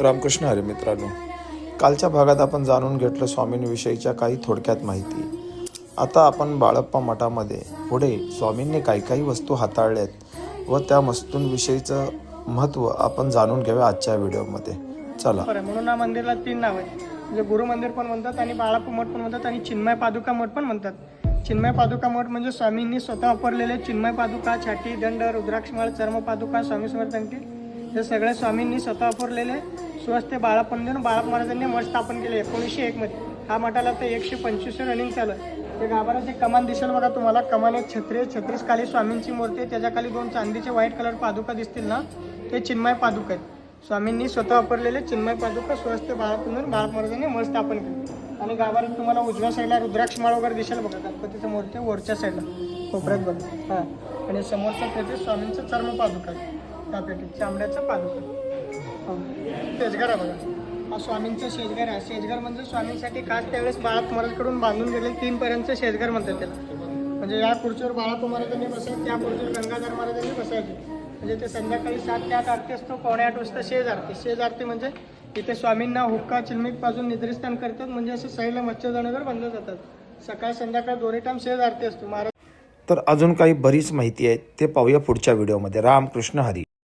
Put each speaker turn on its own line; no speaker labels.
रामकृष्ण हरे मित्रांनो कालच्या भागात आपण जाणून घेतलं स्वामींविषयीच्या काही थोडक्यात माहिती. आता आपण बाळप्पा मठामध्ये पुढे स्वामींनी काही काही वस्तू हाताळल्यात व त्या वस्तूंविषयीचं महत्त्व आपण जाणून घेऊया आजच्या व्हिडिओमध्ये. चला.
म्हणून मंदिराला तीन नाव आहेत. म्हणजे गुरु मंदिर पण म्हणतात आणि बाळप्पा मठ पण म्हणतात आणि चिन्मय पादुका मठ पण म्हणतात. चिन्मय पादुका मठ म्हणजे स्वामींनी स्वतः वापरलेले चिन्मय पादुका छाटी दंड रुद्राक्षमाळ चर्म पादुका स्वामी समर्थांची हे सगळे स्वामींनी स्वतः वापरलेले. स्वस्त बाळाप मंदिर बाळाप महाराजांनी मठ स्थापन केले एकोणीसशे एकमध्ये हा मठाला तर एकशे पंचवीस रनिंग चालू ते गाभाराचे कमान दिसेल बघा तुम्हाला. कमान एक छत्री छत्रीस खाली स्वामींची मूर्ती आहे. त्याच्याखाली दोन चांदीचे व्हाईट कलर पादुका दिसतील ना? ते चिन्मय पादुका आहेत. स्वामींनी स्वतः वापरलेले चिन्मय पादुका स्वस्त बाळापून बाळाप महाराजांनी मठ स्थापन केले. आणि गाभाऱ्यात तुम्हाला उजव्या साईडला रुद्राक्ष माळ वगैरे दिसेल बघा. गणपतीचं मूर्ती वरच्या साईडला कोपऱ्यात बघा. हां. आणि समोरच्या पेटीत स्वामींचं चर्म पादुका आहे त्या पेटीत चांबड्याचं पादुका शेजगार आहे बघा हा स्वामींचा शेजगार आहे. शेजगार म्हणजे स्वामींसाठी खास त्यावेळेस बाळाप महाराजकडून बांधून गेले. तीन पर्यंत शेजगार म्हणतात त्याला. म्हणजे या खुर्चीवर बाळाप महाराजांनी बसायचे त्या खुर्चीवर गंगाधर महाराजांनी बसायचे. म्हणजे ते संध्याकाळी सात ते आठ आरती असतो पावणे आठ वाजता शेज आरती. शेज आरती म्हणजे इथे स्वामींना हुक्का चिलमिक पाजून निद्रिस्थान करतात. म्हणजे असं साईडला मच्छरदाण्यावर बांधलं जातात. सकाळ संध्याकाळ दोन्ही टाइम शेज आरती असतो. महाराज
तर अजून काही बरीच माहिती आहे ते पाहूया पुढच्या व्हिडिओमध्ये. रामकृष्ण हरी.